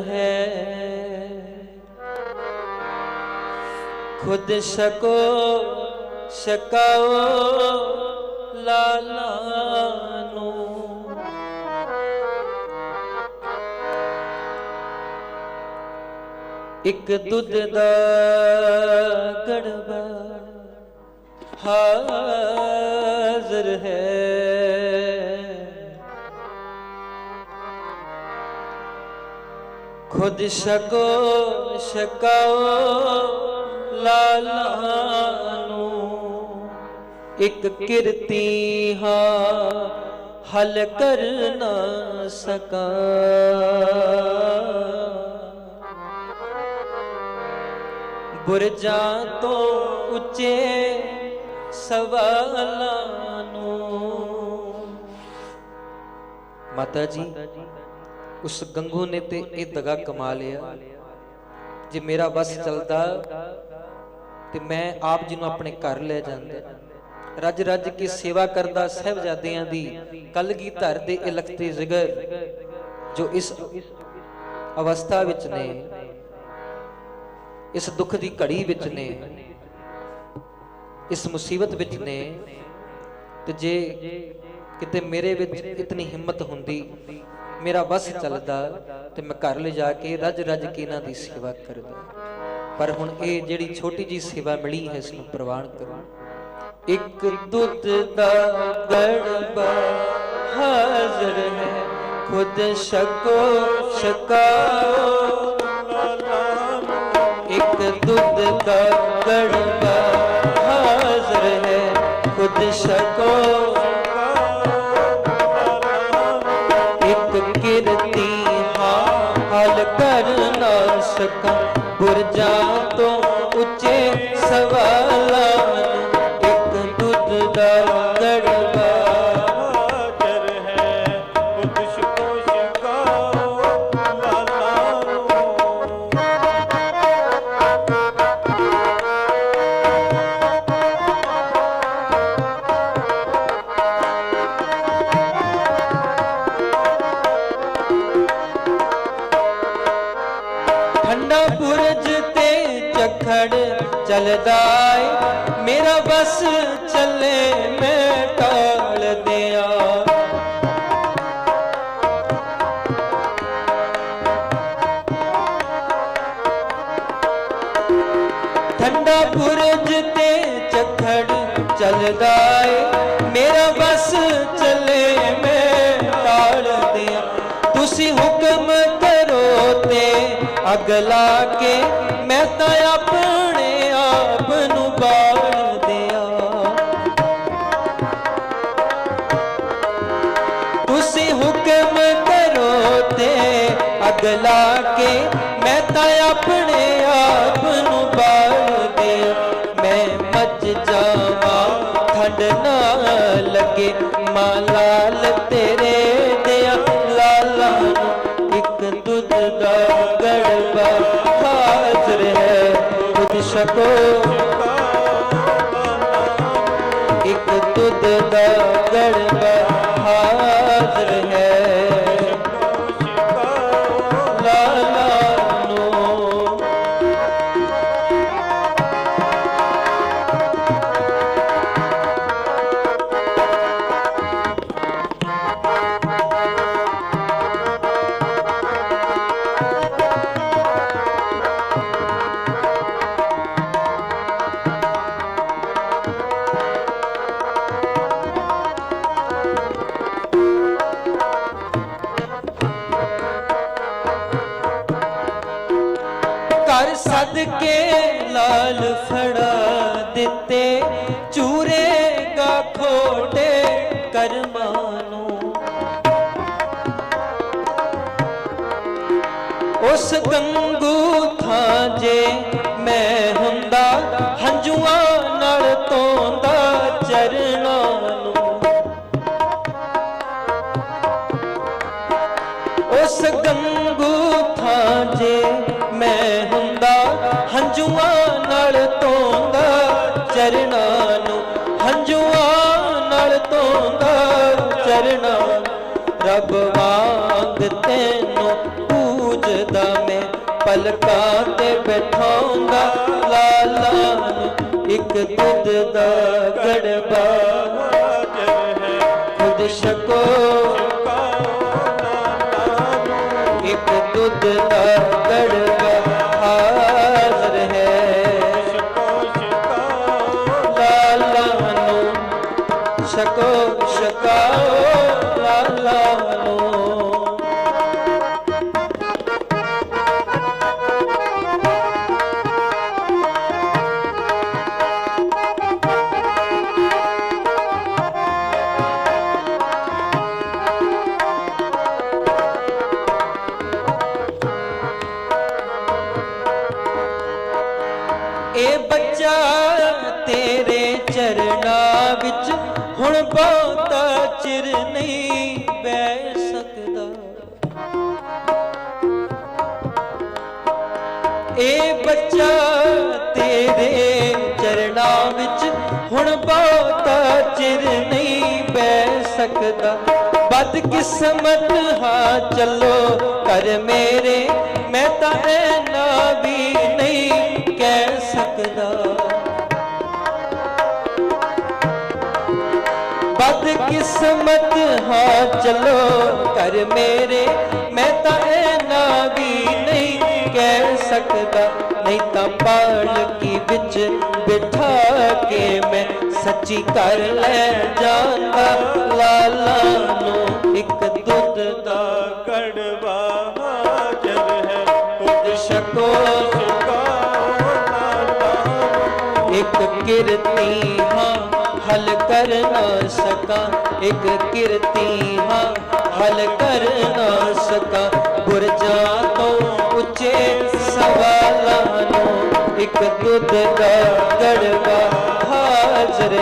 ਹੈ। ਖੁਦ ਸਕੋ ਸਕਾਓ ਲਾਲਾ ਨੂੰ। ਇੱਕ ਦੁੱਧ ਦਾ ਗੜਬਾ ਹਾਜ਼ਰ ਹੈ। ਖੁਦ ਸਕੋ ਸਕਾਓ ਲਾਲਾ ਨੂੰ ਇੱਕ ਕਿਰਤੀ ਹਾਂ ਹਲ ਕਰ ਨਾ ਸਕਾ। ਬੁਰਜਾਂ ਤੋਂ ਉੱਚੇ ਸਵਾਲਾਂ ਨੂੰ। ਮਾਤਾ ਜੀ। ਉਸ ਗੰਗੂ ਨੇ ਤੇ ਇਹ ਦਗਾ ਕਮਾ ਲਿਆ ਜੇ ਮੇਰਾ ਬਸ ਚੱਲਦਾ ਤੇ ਮੈਂ ਆਪ ਜੀ ਨੂੰ ਆਪਣੇ ਘਰ ਲੈ ਜਾਂਦਾ ਰੱਜ ਰੱਜ ਕੇ ਸੇਵਾ ਕਰਦਾ ਸਹਿਬਜ਼ਾਦਿਆਂ ਦੀ ਕਲਗੀ ਧਰ ਦੇ ਇਲਖ ਜ਼ਿਗਰ ਜੋ ਇਸ ਅਵਸਥਾ ਵਿੱਚ ਨੇ ਇਸ ਦੁੱਖ ਦੀ ਘੜੀ ਵਿੱਚ ਨੇ ਇਸ ਮੁਸੀਬਤ ਵਿੱਚ ਨੇ ਤੇ ਜੇ ਕਿਤੇ ਮੇਰੇ ਵਿੱਚ ਇਤਨੀ ਹਿੰਮਤ ਹੁੰਦੀ ਮੇਰਾ ਬਸ ਚੱਲਦਾ ਤੇ ਮੈਂ ਘਰ ਲੈ ਜਾ ਕੇ ਰੱਜ ਰੱਜ ਕੇ ਇਹਨਾਂ ਦੀ ਸੇਵਾ ਕਰਦਾ। ਪਰ ਹੁਣ ਇਹ ਜਿਹੜੀ ਛੋਟੀ ਜੀ ਸੇਵਾ ਮਿਲੀ ਹੈ, ਇਸ ਨੂੰ ਪ੍ਰਵਾਨ ਕਰੋ। ਇੱਕ ਦੁੱਧ ਦਾ ਗੜਬਾ ਹਾਜ਼ਰ ਹੈ, ਖੁਦ ਸਕੋ ਸਕਾਓ ਇੱਕ ਦੁੱਧ ਦਾ ਗੜਬਾ ਹਾਜ਼ਰ ਹੈ, ਖੁਦ ਸਕੋ ਨਾ ਸਕਾਂ ਬੁਰਜਾਂ ਠੰਡਾ ਬੁਰਜ ਤੇ ਝਖੜ ਚੱਲਦਾ ਏ। ਮੇਰਾ ਬਸ ਚੱਲੇ ਮੈਂ ਟਾਲ ਦਿਆਂ। ਠੰਡਾ ਬੁਰਜ ਤੇ ਝਖੜ ਚੱਲਦਾ ਏ। ਲਾ ਕੇ ਮੈਂ ਤਾਂ ਆਪਣੇ ਆਪ ਨੂੰ ਬਾਲ ਦਿਆਂ। ਤੁਸੀਂ ਹੁਕਮ ਕਰੋ ਤੇ ਅਗ ਲਾ ਕੇ ਮੈਂ ਤਾਂ ਆਪਣੇ ਆਪ ਨੂੰ ਬਾਲ ਦਿਆਂ। ਮੈਂ ਮੱਚ ਜਾਵਾਂ ਠੰਡ ਨਾ ਲੱਗੇ, ਮਾਂ ਤੇਰੇ ਖੁਦ ਇੱਕ ਦੁੱਧ ਦਾ ਗੜਬਾ ਸਦਕੇ ਲਾਲ ਫੜਾ ਦਿੱਤੇ ਚੂਰੇ ਗਾ ਖੋਟੇ ਕਰਮਾਂ ਨੂੰ। ਉਸ ਗੰਗੂ ਥਾਂ ਜੇ ਚਰਨਾਂ ਰੱਬ ਵਾਂਗ ਤੈਨੂੰ ਪੂਜਦਾ ਪਲਕਾਂ ਤੇ ਬਿਠਾਉਂਦਾ ਲਾਲਾ ਇੱਕ ਦੁੱਧ ਦਾ ਗੜਬਾ। ਖੁਦ ਛਕੋ। ਇੱਕ ਦੁੱਧ ਦਾ ਗੜਬਾ। ਹੁਣ ਬਹੁਤਾ ਚਿਰ ਨਹੀਂ ਬੈ ਸਕਦਾ। ਇਹ ਬੱਚਾ ਤੇਰੇ ਚਰਨਾਂ ਵਿੱਚ ਹੁਣ ਬਹੁਤਾ ਚਿਰ ਨਹੀਂ ਬੈ ਸਕਦਾ। ਬਦ ਕਿਸਮਤ ਹਾਂ, ਚੱਲੋ, ਕਰ ਮੇਰੇ, ਮੈਂ ਤਾਂ ਐਨਾ ਵੀ ਬਦ ਕਿਸਮਤ ਹਾਂ ਚਲੋ ਕਰ ਮੇਰੇ ਮੈਂ ਤਾਂ ਐਨਾ ਵੀ ਨਹੀਂ ਕਹਿ ਸਕਦਾ ਨਹੀਂ ਤਾਂ ਪਾਲਕੀ ਵਿੱਚ ਬਿਠਾ ਕੇ ਮੈਂ ਸੱਚੀ ਕਰ ਲੈ ਜਾਂਦਾ ਲਾਲਾ ਨੂੰ ਇੱਕ ਦੁੱਧ ਦਾ ਕੜਵਾ ਹਾਜ਼ਰ ਹੈ ਖੁਦ ਛਕੋ ਇੱਕ ਕਿਰਤੀ ਹਾਂ ਹਲ ਕਰ ਨਾ ਸਕਾਂ ਇੱਕ ਕਿਰਤੀ ਹਾਂ ਹਲ ਕਰ ਨਾ ਸਕਾਂ ਬੁਰਜਾਂ ਤੋਂ ਉੱਚੇ ਸਵਾਲਾਂ ਨੂੰ ਇੱਕ ਦੁੱਧ ਦਾ ਗੜਵਾ ਹਾਜ਼ਰ